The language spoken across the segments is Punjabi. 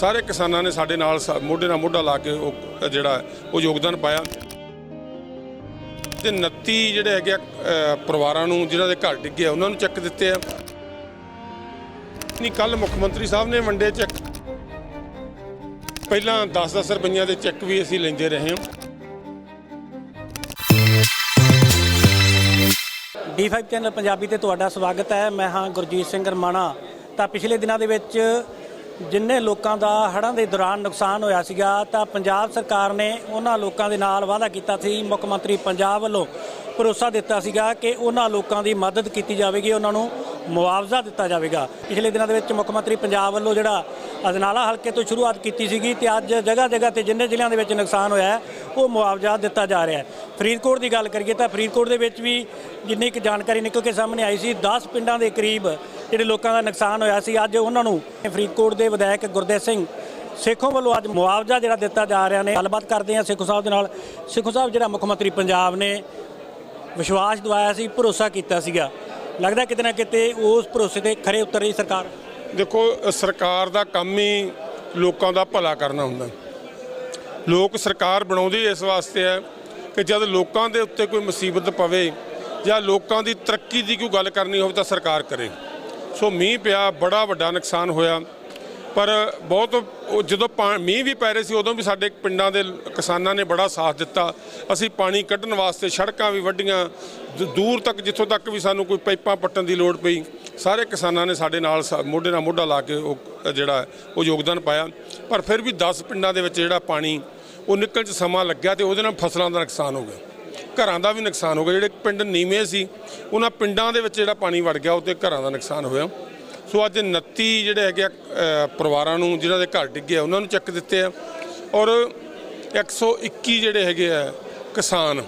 ਸਾਰੇ ਕਿਸਾਨਾਂ ਨੇ ਸਾਡੇ ਨਾਲ ਸ- ਮੋਢੇ ਨਾਲ ਮੋਢਾ ਲਾ ਕੇ ਉਹ ਜਿਹੜਾ ਉਹ ਯੋਗਦਾਨ ਪਾਇਆ। ਤੇ 29 ਜਿਹੜੇ ਹੈਗੇ ਆ, ਪਰਿਵਾਰਾਂ ਨੂੰ ਜਿਨ੍ਹਾਂ ਦੇ ਘਰ ਡਿੱਗੇ ਆ ਉਹਨਾਂ ਨੂੰ ਚੈੱਕ ਦਿੱਤੇ ਆ। ਨਹੀਂ ਕੱਲ ਮੁੱਖ ਮੰਤਰੀ ਸਾਹਿਬ ਨੇ ਵੰਡੇ ਚੈੱਕ। ਪਹਿਲਾਂ 10-10 ਰੁਪਈਆਂ ਦੇ ਚੈੱਕ ਵੀ ਅਸੀਂ ਲੈਂਦੇ ਰਹੇ ਹਾਂ। D5 ਚੈਨਲ ਪੰਜਾਬੀ ਤੇ ਤੁਹਾਡਾ ਸਵਾਗਤ ਹੈ। ਮੈਂ ਹਾਂ ਗੁਰਜੀਤ ਸਿੰਘ ਰਮਾਣਾ। ਤਾਂ ਪਿਛਲੇ ਦਿਨਾਂ ਦੇ ਵਿੱਚ ਜਿੰਨੇ ਲੋਕਾਂ ਦਾ ਹੜ੍ਹਾਂ ਦੇ ਦੌਰਾਨ ਨੁਕਸਾਨ ਹੋਇਆ ਸੀਗਾ, ਤਾਂ ਪੰਜਾਬ ਸਰਕਾਰ ਨੇ ਉਹਨਾਂ ਲੋਕਾਂ ਦੇ ਨਾਲ ਵਾਅਦਾ ਕੀਤਾ ਸੀ, ਮੁੱਖ ਮੰਤਰੀ ਪੰਜਾਬ ਵੱਲੋਂ ਭਰੋਸਾ ਦਿੱਤਾ ਸੀਗਾ ਕਿ ਉਹਨਾਂ ਲੋਕਾਂ ਦੀ ਮਦਦ ਕੀਤੀ ਜਾਵੇਗੀ, ਉਹਨਾਂ ਨੂੰ ਮੁਆਵਜ਼ਾ ਦਿੱਤਾ ਜਾਵੇਗਾ। ਪਿਛਲੇ ਦਿਨਾਂ ਦੇ ਵਿੱਚ ਮੁੱਖ ਮੰਤਰੀ ਪੰਜਾਬ ਵੱਲੋਂ ਜਿਹੜਾ ਅਜਨਾਲਾ ਹਲਕੇ ਤੋਂ ਸ਼ੁਰੂਆਤ ਕੀਤੀ ਸੀਗੀ ਤੇ ਅੱਜ ਜਗ੍ਹਾ ਜਗ੍ਹਾ ਤੇ ਜਿੰਨੇ ਜ਼ਿਲ੍ਹਿਆਂ ਦੇ ਵਿੱਚ ਨੁਕਸਾਨ ਹੋਇਆ ਉਹ ਮੁਆਵਜ਼ਾ ਦਿੱਤਾ ਜਾ ਰਿਹਾ ਹੈ। ਫਰੀਦਕੋਟ ਦੀ ਗੱਲ ਕਰੀਏ ਤਾਂ ਫਰੀਦਕੋਟ ਦੇ ਵਿੱਚ ਵੀ ਜਿੰਨੀ ਕੁ ਜਾਣਕਾਰੀ ਨਿਕਲ ਕੇ ਸਾਹਮਣੇ ਆਈ ਸੀ 10 ਪਿੰਡਾਂ ਦੇ ਕਰੀਬ ਜਿਹੜੇ ਲੋਕਾਂ ਦਾ ਨੁਕਸਾਨ ਹੋਇਆ ਸੀ, ਅੱਜ ਉਹਨਾਂ ਨੂੰ ਫਰੀਦਕੋਟ ਦੇ ਵਿਧਾਇਕ ਗੁਰਦੇਵ ਸਿੰਘ ਸੇਖੋਂ ਵੱਲੋਂ ਅੱਜ ਮੁਆਵਜ਼ਾ ਜਿਹੜਾ ਦਿੱਤਾ ਜਾ ਰਿਹਾ ਨੇ। ਗੱਲਬਾਤ ਕਰਦੇ ਹਾਂ ਸੇਖੋਂ ਸਾਹਿਬ ਦੇ ਨਾਲ। ਸੇਖੋਂ ਸਾਹਿਬ, ਜਿਹੜਾ ਮੁੱਖ ਮੰਤਰੀ ਪੰਜਾਬ ਨੇ ਵਿਸ਼ਵਾਸ ਦਵਾਇਆ ਸੀ, ਭਰੋਸਾ ਕੀਤਾ ਸੀਗਾ। ਲੱਗਦਾ ਕਿਤੇ ਨਾ ਕਿਤੇ ਉਸ ਭਰੋਸੇ ਤੇ ਖਰੇ ਉਤਰ ਰਹੀ ਸਰਕਾਰ। ਦੇਖੋ, ਸਰਕਾਰ ਦਾ ਕੰਮ ਹੀ ਲੋਕਾਂ ਦਾ ਭਲਾ ਕਰਨਾ ਹੁੰਦਾ। ਲੋਕ ਸਰਕਾਰ ਬਣਾਉਂਦੀ ਇਸ ਵਾਸਤੇ ਹੈ ਕਿ ਜਦ ਲੋਕਾਂ ਦੇ ਉੱਤੇ ਕੋਈ ਮੁਸੀਬਤ ਪਵੇ ਜਾਂ ਲੋਕਾਂ ਦੀ ਤਰੱਕੀ ਦੀ ਕੋਈ ਗੱਲ ਕਰਨੀ ਹੋਵੇ ਤਾਂ ਸਰਕਾਰ ਕਰੇ। ਸੋ ਮੀਂਹ ਪਿਆ, ਬੜਾ ਵੱਡਾ ਨੁਕਸਾਨ ਹੋਇਆ। ਪਰ ਬਹੁਤ ਜਦੋਂ ਪਾ- ਮੀਂਹ ਵੀ ਪੈ ਰਹੇ ਸੀ, ਉਦੋਂ ਵੀ ਸਾਡੇ ਪਿੰਡਾਂ ਦੇ ਕਿਸਾਨਾਂ ਨੇ ਬੜਾ ਸਾਥ ਦਿੱਤਾ। ਅਸੀਂ ਪਾਣੀ ਕੱਢਣ ਵਾਸਤੇ ਸੜਕਾਂ ਵੀ ਵੱਡੀਆਂ ਦੂਰ ਤੱਕ, ਜਿੱਥੋਂ ਤੱਕ ਵੀ ਸਾਨੂੰ ਕੋਈ ਪਾਈਪਾਂ ਪੱਟਣ ਦੀ ਲੋੜ ਪਈ, ਸਾਰੇ ਕਿਸਾਨਾਂ ਨੇ ਸਾਡੇ ਨਾਲ ਸ- ਮੋਢੇ ਨਾਲ ਮੋਢਾ ਲਾ ਕੇ ਉਹ, ਜਿਹੜਾ ਉਹ ਯੋਗਦਾਨ ਪਾਇਆ। ਪਰ ਫਿਰ ਵੀ 10 ਪਿੰਡਾਂ ਦੇ ਵਿੱਚ ਜਿਹੜਾ ਪਾਣੀ, ਉਹ ਨਿਕਲਣ 'ਚ ਸਮਾਂ ਲੱਗਿਆ ਤੇ ਉਹਦੇ ਨਾਲ ਫਸਲਾਂ ਦਾ ਨੁਕਸਾਨ ਹੋ ਗਿਆ। ਘਰਾਂ ਦਾ ਵੀ ਨੁਕਸਾਨ ਹੋ ਗਿਆ। ਜਿਹੜੇ ਪਿੰਡ ਨੀਵੇਂ ਸੀ ਉਹਨਾਂ ਪਿੰਡਾਂ ਦੇ ਵਿੱਚ ਜਿਹੜਾ ਪਾਣੀ ਵੜ ਗਿਆ ਉਹ ਤੇ ਘਰਾਂ ਦਾ ਨੁਕਸਾਨ ਹੋਇਆ। ਸੋ ਅੱਜ 29 ਜਿਹੜੇ ਹੈਗੇ ਆ, ਪਰਿਵਾਰਾਂ ਨੂੰ ਜਿਨ੍ਹਾਂ ਦੇ ਘਰ ਡਿੱਗੇ ਉਹਨਾਂ ਨੂੰ ਚੱਕ ਦਿੱਤੇ ਆ। ਔਰ 121 ਜਿਹੜੇ ਹੈਗੇ ਆ ਕਿਸਾਨ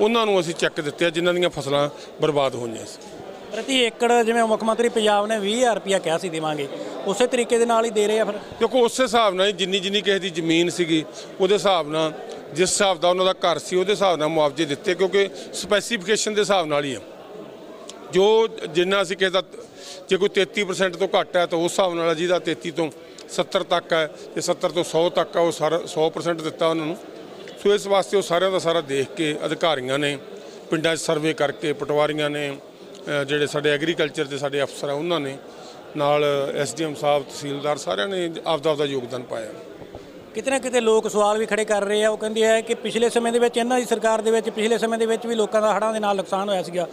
ਉਹਨਾਂ ਨੂੰ ਅਸੀਂ ਚੱਕ ਦਿੱਤੇ ਆ ਜਿਨ੍ਹਾਂ ਦੀਆਂ ਫਸਲਾਂ ਬਰਬਾਦ ਹੋਈਆਂ ਸੀ। ਪ੍ਰਤੀ ਏਕੜ ਜਿਵੇਂ ਮੁੱਖ ਮੰਤਰੀ ਪੰਜਾਬ ਨੇ 20000 ਰੁਪਇਆ ਕਿਹਾ ਸੀ ਦੇਵਾਂਗੇ ਉਸੇ ਤਰੀਕੇ ਦੇ ਨਾਲ ਹੀ ਦੇ ਰਹੇ ਆ ਫਿਰ? ਦੇਖੋ ਉਸੇ ਹਿਸਾਬ ਨਾਲ ਜਿੰਨੀ ਜਿੰਨੀ ਕਿਸੇ ਦੀ ਜ਼ਮੀਨ ਸੀਗੀ ਉਹਦੇ ਹਿਸਾਬ ਨਾਲ ਜਿਸ ਹਿਸਾਬ ਦਾ ਉਹਨਾਂ ਦਾ ਘਰ ਸੀ, ਉਹਦੇ ਹਿਸਾਬ ਨਾਲ ਮੁਆਵਜ਼ੇ ਦਿੱਤੇ, ਕਿਉਂਕਿ ਸਪੈਸੀਫਿਕੇਸ਼ਨ ਦੇ ਹਿਸਾਬ ਨਾਲ ਹੀ ਆ। ਜੋ ਜਿੰਨਾ ਅਸੀਂ ਕਿਸੇ ਦਾ, ਜੇ ਕੋਈ 33% ਤੋਂ ਘੱਟ ਹੈ, ਤਾਂ ਉਸ ਹਿਸਾਬ ਨਾਲ ਜਿਹਦਾ 33 ਤੋਂ 70 ਤੱਕ ਹੈ, ਤੇ 70 ਤੋਂ 100 ਤੱਕ ਆ, ਉਹ ਸਾਰਾ 100% ਦਿੱਤਾ ਉਹਨਾਂ ਨੂੰ। ਸੋ ਇਸ ਵਾਸਤੇ ਉਹ ਸਾਰਿਆਂ ਦਾ ਸਾਰਾ ਦੇਖ ਕੇ ਅਧਿਕਾਰੀਆਂ ਨੇ, ਪਿੰਡਾਂ 'ਚ ਸਰਵੇ ਕਰਕੇ, ਪਟਵਾਰੀਆਂ ਨੇ ਜਿਹੜੇ ਸਾਡੇ ਐਗਰੀਕਲਚਰ ਦੇ ਸਾਡੇ ਅਫਸਰ ਆ, ਉਹਨਾਂ ਨੇ ਨਾਲ ਐਸਡੀਐਮ ਸਾਹਿਬ, ਤਹਿਸੀਲਦਾਰ ਸਾਰਿਆਂ ਨੇ ਆਪਦਾ ਆਪਦਾ ਯੋਗਦਾਨ ਪਾਇਆ। ਕਿਤੇ ਨਾ ਕਿਤੇ ਲੋਕ ਸਵਾਲ ਵੀ ਖੜੇ ਕਰ ਰਹੇ ਆ, ਉਹ ਕਹਿੰਦੇ ਆ ਕਿ ਪਿਛਲੇ ਸਮੇਂ ਦੇ ਵਿੱਚ ਇਹਨਾਂ ਦੀ ਸਰਕਾਰ ਦੇ ਵਿੱਚ, ਪਿਛਲੇ ਸਮੇਂ ਦੇ ਵਿੱਚ ਵੀ ਲੋਕਾਂ ਦਾ ਹੜ੍ਹਾਂ ਦੇ ਨਾਲ ਨੁਕਸਾਨ ਹੋਇਆ ਸੀਗਾ।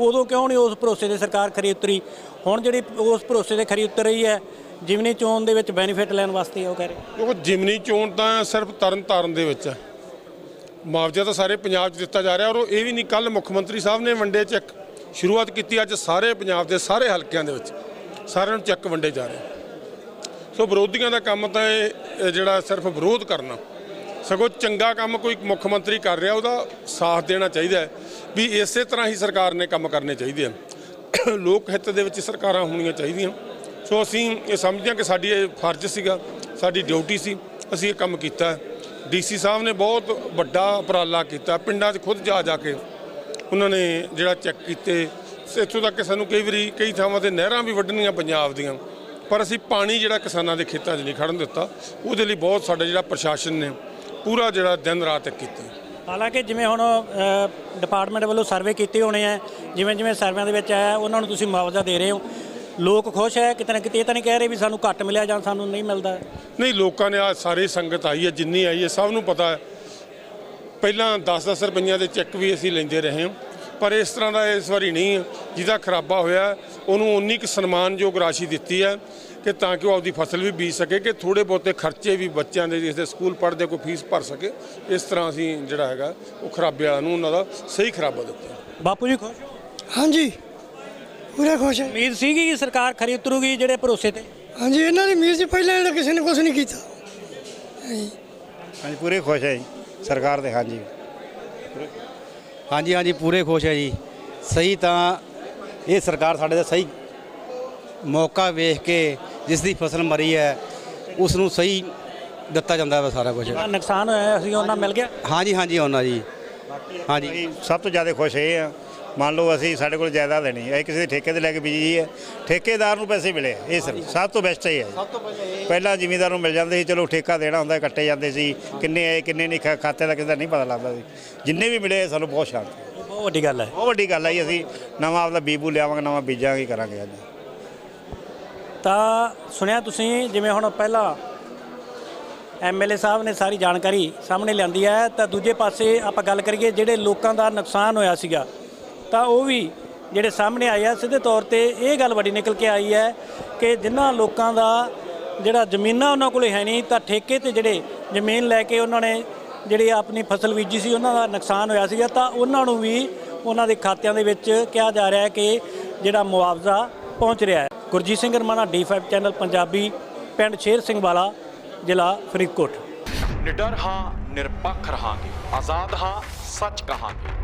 ਉਦੋਂ ਕਿਉਂ ਨਹੀਂ ਉਸ ਭਰੋਸੇ ਦੇ ਸਰਕਾਰ ਖਰੀ ਉਤਰੀ? ਹੁਣ ਜਿਹੜੀ ਉਸ ਭਰੋਸੇ ਦੇ ਖਰੀ ਉਤਰ ਰਹੀ ਹੈ, ਜਿਮਨੀ ਚੋਣ ਦੇ ਵਿੱਚ ਬੈਨੀਫਿਟ ਲੈਣ ਵਾਸਤੇ ਉਹ ਕਹਿ ਰਹੇ। ਦੇਖੋ, ਜਿਮਨੀ ਚੋਣ ਤਾਂ ਸਿਰਫ ਤਰਨ ਤਾਰਨ ਦੇ ਵਿੱਚ ਹੈ। ਮੁਆਵਜ਼ਾ ਤਾਂ ਸਾਰੇ ਪੰਜਾਬ 'ਚ ਦਿੱਤਾ ਜਾ ਰਿਹਾ ਔਰ ਉਹ ਇਹ ਵੀ ਨਹੀਂ ਕੱਲ ਮੁੱਖ ਮੰਤਰੀ ਸਾਹਿਬ ਨੇ ਵੰਡੇ ਚੈੱਕ ਸ਼ੁਰੂਆਤ ਕੀਤੀ, ਅੱਜ ਸਾਰੇ ਪੰਜਾਬ ਦੇ ਸਾਰੇ ਹਲਕਿਆਂ ਦੇ ਵਿੱਚ ਸਾਰਿਆਂ ਨੂੰ ਚੈੱਕ ਵੰਡੇ ਜਾ ਰਹੇ। ਸੋ ਵਿਰੋਧੀਆਂ ਦਾ ਕੰਮ ਤਾਂ ਇਹ ਜਿਹੜਾ ਸਿਰਫ ਵਿਰੋਧ ਕਰਨਾ। ਸਗੋਂ ਚੰਗਾ ਕੰਮ ਕੋਈ ਮੁੱਖ ਮੰਤਰੀ ਕਰ ਰਿਹਾ, ਉਹਦਾ ਸਾਥ ਦੇਣਾ ਚਾਹੀਦਾ ਹੈ ਵੀ ਇਸੇ ਤਰ੍ਹਾਂ ਹੀ ਸਰਕਾਰ ਨੇ ਕੰਮ ਕਰਨੇ ਚਾਹੀਦੇ ਆ ਲੋਕ ਹਿੱਤ ਦੇ ਵਿੱਚ ਸਰਕਾਰਾਂ ਹੋਣੀਆਂ ਚਾਹੀਦੀਆਂ। ਸੋ ਅਸੀਂ ਇਹ ਸਮਝਦੇ ਹਾਂ ਕਿ ਸਾਡੀ ਇਹ ਫਰਜ਼ ਸੀਗਾ, ਸਾਡੀ ਡਿਊਟੀ ਸੀ, ਅਸੀਂ ਇਹ ਕੰਮ ਕੀਤਾ ਡੀਸੀ ਸਾਹਿਬ ਨੇ ਬਹੁਤ ਵੱਡਾ ਉਪਰਾਲਾ ਕੀਤਾ, ਪਿੰਡਾਂ 'ਚ ਖੁਦ ਜਾ ਜਾ ਕੇ ਉਹਨਾਂ ਨੇ ਜਿਹੜਾ ਚੈੱਕ ਕੀਤੇ। ਇੱਥੋਂ ਤੱਕ ਕਿ ਸਾਨੂੰ ਕਈ ਵਾਰੀ ਕਈ ਥਾਵਾਂ ਤੇ ਨਹਿਰਾਂ ਵੀ ਵੱਢਣੀਆਂ ਪੰਜਾਬ ਦੀਆਂ। ਪਰ ਅਸੀਂ ਪਾਣੀ ਜਿਹੜਾ ਕਿਸਾਨਾਂ ਦੇ ਖੇਤਾਂ 'ਚ ਨਹੀਂ ਖੜਨ ਦਿੱਤਾ ਉਹਦੇ ਲਈ ਬਹੁਤ ਸਾਡਾ ਜਿਹੜਾ ਪ੍ਰਸ਼ਾਸਨ ਨੇ ਪੂਰਾ ਜਿਹੜਾ ਦਿਨ ਰਾਤ ਕੀਤਾ। ਹਾਲਾਂਕਿ ਜਿਵੇਂ ਹੁਣ ਡਿਪਾਰਟਮੈਂਟ ਵੱਲੋਂ ਸਰਵੇ ਕੀਤੇ ਹੋਣੇ ਆ ਜਿਵੇਂ ਜਿਵੇਂ ਸਰਵਿਆਂ ਦੇ ਵਿੱਚ ਆਇਆ ਉਹਨਾਂ ਨੂੰ ਤੁਸੀਂ ਮੁਆਵਜ਼ਾ ਦੇ ਰਹੇ ਹੋ। ਲੋਕ ਖੁਸ਼ ਹੈ ਕਿਤੇ ਨਾ ਕਿਤੇ ਇਹ ਤਾਂ ਨਹੀਂ ਕਹਿ ਰਹੇ ਵੀ ਸਾਨੂੰ ਘੱਟ ਮਿਲਿਆ ਜਾਂ ਸਾਨੂੰ ਨਹੀਂ ਮਿਲਦਾ। ਨਹੀਂ ਲੋਕਾਂ ਨੇ ਆ ਸਾਰੀ ਸੰਗਤ ਆਈ ਹੈ ਜਿੰਨੀ ਆਈ ਹੈ ਸਭ ਨੂੰ ਪਤਾ ਹੈ। ਪਹਿਲਾਂ 10-10 ਰੁਪਈਆਂ ਦੇ ਚੈੱਕ ਵੀ ਅਸੀਂ ਲੈਂਦੇ ਰਹੇ ਹਾਂ। ਪਰ ਇਸ ਤਰ੍ਹਾਂ ਦਾ ਇਸ ਵਾਰੀ ਨਹੀਂ। ਜਿਹਦਾ ਖਰਾਬਾ ਹੋਇਆ ਉਹਨੂੰ ਉਨੀ ਕੁ ਸਨਮਾਨਯੋਗ ਰਾਸ਼ੀ ਦਿੱਤੀ ਹੈ ਕਿ ਤਾਂ ਕਿ ਉਹ ਆਪਦੀ ਫਸਲ ਵੀ ਬੀਜ ਸਕੇ ਕਿ ਥੋੜੇ ਬਹੁਤੇ ਖਰਚੇ ਵੀ ਬੱਚਿਆਂ ਦੇ ਜਿਸ ਦੇ ਸਕੂਲ ਪੜ੍ਹਦੇ ਕੋਈ ਫੀਸ ਭਰ ਸਕੇ ਇਸ ਤਰ੍ਹਾਂ ਅਸੀਂ ਜਿਹੜਾ ਹੈਗਾ ਉਹ ਖਰਾਬਿਆਂ ਨੂੰ ਉਹਨਾਂ ਦਾ ਸਹੀ ਖਰਾਬਾ ਦਿੱਤਾ। ਬਾਪੂ ਜੀ ਖੁਸ਼ ਹੋ? ਹਾਂਜੀ ਪੂਰੇ ਖੁਸ਼ ਹੈ। ਉਮੀਦ ਸੀਗੀ ਕਿ ਸਰਕਾਰ ਖਰੀ ਉਤਰੂਗੀ ਜਿਹੜੇ ਭਰੋਸੇ ਤੇ? ਹਾਂਜੀ ਇਹਨਾਂ ਦੀ ਮੀਰ ਜੀ ਪਹਿਲਾਂ ਜਿਹੜਾ ਕਿਸੇ ਨੇ ਕੁਝ ਨਹੀਂ ਕੀਤਾ। ਹਾਂਜੀ ਪੂਰੇ ਖੁਸ਼ ਹੈ ਜੀ ਸਰਕਾਰ ਦੇ ਹਾਂਜੀ। ਹਾਂਜੀ ਹਾਂਜੀ ਪੂਰੇ ਖੁਸ਼ ਹੈ ਜੀ। ਸਹੀ ਤਾਂ ਇਹ ਸਰਕਾਰ ਸਾਡੇ ਦਾ ਸਹੀ ਮੌਕਾ ਵੇਖ ਕੇ ਜਿਸ ਦੀ ਫਸਲ ਮਰੀ ਹੈ ਉਸ ਨੂੰ ਸਹੀ ਦਿੱਤਾ ਜਾਂਦਾ ਹੈ ਸਾਰਾ ਕੁਝ ਨੁਕਸਾਨ ਹੋਇਆ ਸੀ ਉਹਨਾਂ ਮਿਲ ਗਿਆ ਹਾਂਜੀ ਹਾਂਜੀ ਉਹਨਾਂ ਜੀ। ਹਾਂਜੀ। ਅਸੀਂ ਸਭ ਤੋਂ ਜ਼ਿਆਦਾ ਖੁਸ਼ ਇਹ ਆ ਮੰਨ ਲਓ ਅਸੀਂ ਸਾਡੇ ਕੋਲ ਜਾਇਦਾਦ ਹੈ ਨਹੀਂ ਅਸੀਂ ਕਿਸੇ ਦੇ ਠੇਕੇ ਤੇ ਲੈ ਕੇ ਬੀਜੀ ਹੈ। ਠੇਕੇਦਾਰ ਨੂੰ ਪੈਸੇ ਮਿਲੇ ਇਹ ਸਰ ਸਭ ਤੋਂ ਬੈਸਟ ਇਹ ਹੈ ਸਭ ਤੋਂ ਪਹਿਲਾਂ ਪਹਿਲਾਂ ਜ਼ਿਮੀਂਦਾਰ ਨੂੰ ਮਿਲ ਜਾਂਦੇ ਸੀ ਚਲੋ ਠੇਕਾ ਦੇਣਾ ਹੁੰਦਾ ਕੱਟੇ ਜਾਂਦੇ ਸੀ ਕਿੰਨੇ ਆਏ ਕਿੰਨੇ ਨਹੀਂ ਖਾਤੇ ਦਾ ਕਿਸੇ ਦਾ ਨਹੀਂ ਪਤਾ ਲੱਗਦਾ ਸੀ। ਜਿੰਨੇ ਵੀ ਮਿਲੇ ਸਾਨੂੰ ਬਹੁਤ ਸ਼ਾਂਤੀ ਇਹ ਬਹੁਤ ਵੱਡੀ ਗੱਲ ਹੈ। ਬਹੁਤ ਵੱਡੀ ਗੱਲ ਹੈ ਜੀ ਅਸੀਂ ਨਵਾਂ ਆਪਦਾ ਬੀਬੂ ਲਿਆਵਾਂਗੇ ਨਵਾਂ ਬੀਜਾਂਗੇ ਕਰਾਂਗੇ ਅੱਜ। ਤਾਂ ਸੁਣਿਆ ਤੁਸੀਂ ਜਿਵੇਂ ਹੁਣ ਪਹਿਲਾਂ ਐਮਐਲਏ ਸਾਹਿਬ ਨੇ ਸਾਰੀ ਜਾਣਕਾਰੀ ਸਾਹਮਣੇ ਲਿਆਂਦੀ ਹੈ ਤਾਂ ਦੂਜੇ ਪਾਸੇ ਆਪਾਂ ਗੱਲ ਕਰੀਏ ਜਿਹੜੇ ਲੋਕਾਂ ਦਾ ਨੁਕਸਾਨ ਹੋਇਆ ਸੀਗਾ ਤਾਂ ਉਹ ਵੀ ਜਿਹੜੇ ਸਾਹਮਣੇ ਆਏ ਆ, ਸਿੱਧੇ ਤੌਰ ਤੇ ਇਹ ਗੱਲ ਬੜੀ ਨਿਕਲ ਕੇ ਆਈ ਹੈ ਕਿ ਜਿਨ੍ਹਾਂ ਲੋਕਾਂ ਦਾ ਜਿਹੜਾ ਜ਼ਮੀਨਾਂ ਉਹਨਾਂ ਕੋਲੇ ਹੈ ਨਹੀਂ, ਤਾਂ ਠੇਕੇ ਤੇ ਜਿਹੜੇ ਜ਼ਮੀਨ ਲੈ ਕੇ ਉਹਨਾਂ ਨੇ ਜਿਹੜੀ ਆਪਣੀ ਫਸਲ ਬੀਜੀ ਸੀ, ਉਹਨਾਂ ਦਾ ਨੁਕਸਾਨ ਹੋਇਆ ਸੀਗਾ। ਤਾਂ ਉਹਨਾਂ ਨੂੰ ਵੀ ਉਹਨਾਂ ਦੇ ਖਾਤਿਆਂ ਦੇ ਵਿੱਚ ਕਿਹਾ ਜਾ ਰਿਹਾ ਹੈ ਕਿ ਜਿਹੜਾ ਮੁਆਵਜ਼ਾ ਪਹੁੰਚ ਰਿਹਾ ਹੈ। Gurjeet Singh Ramana D five channel Punjabi, ਪਿੰਡ ਸ਼ੇਰ ਸਿੰਘ ਵਾਲਾ, ਜ਼ਿਲ੍ਹਾ ਫਰੀਦਕੋਟ। ਨਿਡਰ ਹਾਂ, ਨਿਰਪੱਖ ਰਹਾਂਗੇ। ਆਜ਼ਾਦ ਹਾਂ, ਸੱਚ ਕਹਾਂਗੇ।